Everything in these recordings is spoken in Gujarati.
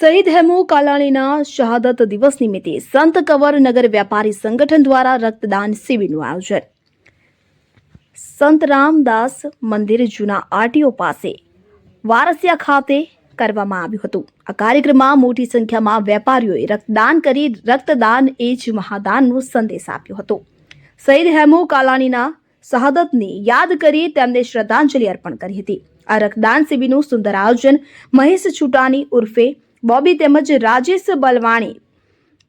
શહીદ હેમુ કાલાણીના શહાદત દિવસ નિમિત્તે સંત કવર નગર વ્યાપારી સંગઠન દ્વારા રક્તદાન શિબિરનું આયોજન. સંત રામદાસ મંદિર જૂના આરટીઓ પાસે વારસિયા ખાતે કરવામાં આવ્યું હતું. આ કાર્યક્રમમાં મોટી સંખ્યામાં વેપારીઓએ રક્તદાન કરી રક્તદાન એ જ મહાદાનનો સંદેશ આપ્યો હતો. શહીદ હેમુ કાલાણીના શહાદતને યાદ કરી તેમને શ્રદ્ધાંજલિ અર્પણ કરી હતી. આ રક્તદાન શિબિરનું સુંદર આયોજન મહેશ છુટાની ઉર્ફે બોબી તેમજ રાજેશ બલવાણી,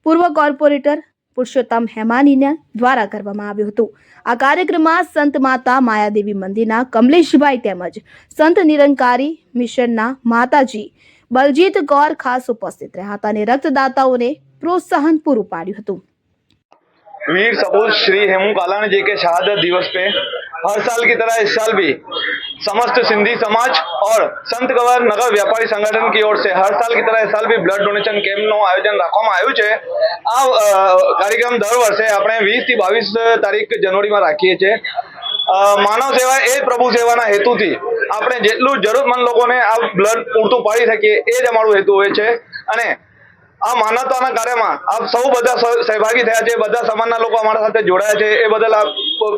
પૂર્વ કોર્પોરેટર પુરુષોત્તમ હેમાનીના દ્વારા કરવામાં આવ્યું હતું. આ કાર્યક્રમમાં સંત માતા માયાદેવી મંદિરના કમલેશભાઈ તેમજ સંત નિરંકારી મિશનના માતાજી બલજીત કૌર ખાસ ઉપસ્થિત રહ્યા હતા અને રક્તદાતાઓને પ્રોત્સાહન પૂરું પાડ્યું હતું. વીર સપોઝ શ્રી હેમુ કાલાણ જે કે શહાદત દિવસ પે हर साल की तरह इस साल भी समस्त सिंधी समाज और संत कवर नगर व्यापारी संगठन की ओर से हर साल की तरह इस साल भी બ્લડ ડોનેશન કેમ્પનું આયોજન રાખવામાં આવ્યું છે આ અ, કાર્યક્રમ દર વર્ષે આપણે વીસ થી બાવીસ તારીખ જાન્યુઆરીમાં રાખીએ છીએ અ, માનવ સેવા એ જ પ્રભુ સેવાના હેતુથી આપણે જેટલું જરૂરતમંદ લોકોને આ બ્લડ પૂરતું પાડી શકીએ એ જ અમારું હેતુ હોય છે અને આ માનવતાના કાર્યમાં આપ સૌ બધા સહભાગી થયા છે બધા સમાજના લોકો અમારા સાથે જોડાયા છે એ બદલ આપ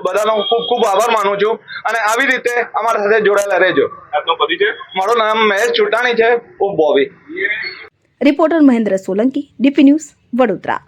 બધાનો ખૂબ ખૂબ આભાર માનું છું. અને આવી રીતે અમારા સાથે જોડાયેલા રહેજો. મારું નામ મહેશ ચુટાણી છે હું Bobby. Reporter Mahendra Solanki DP news Vadodara.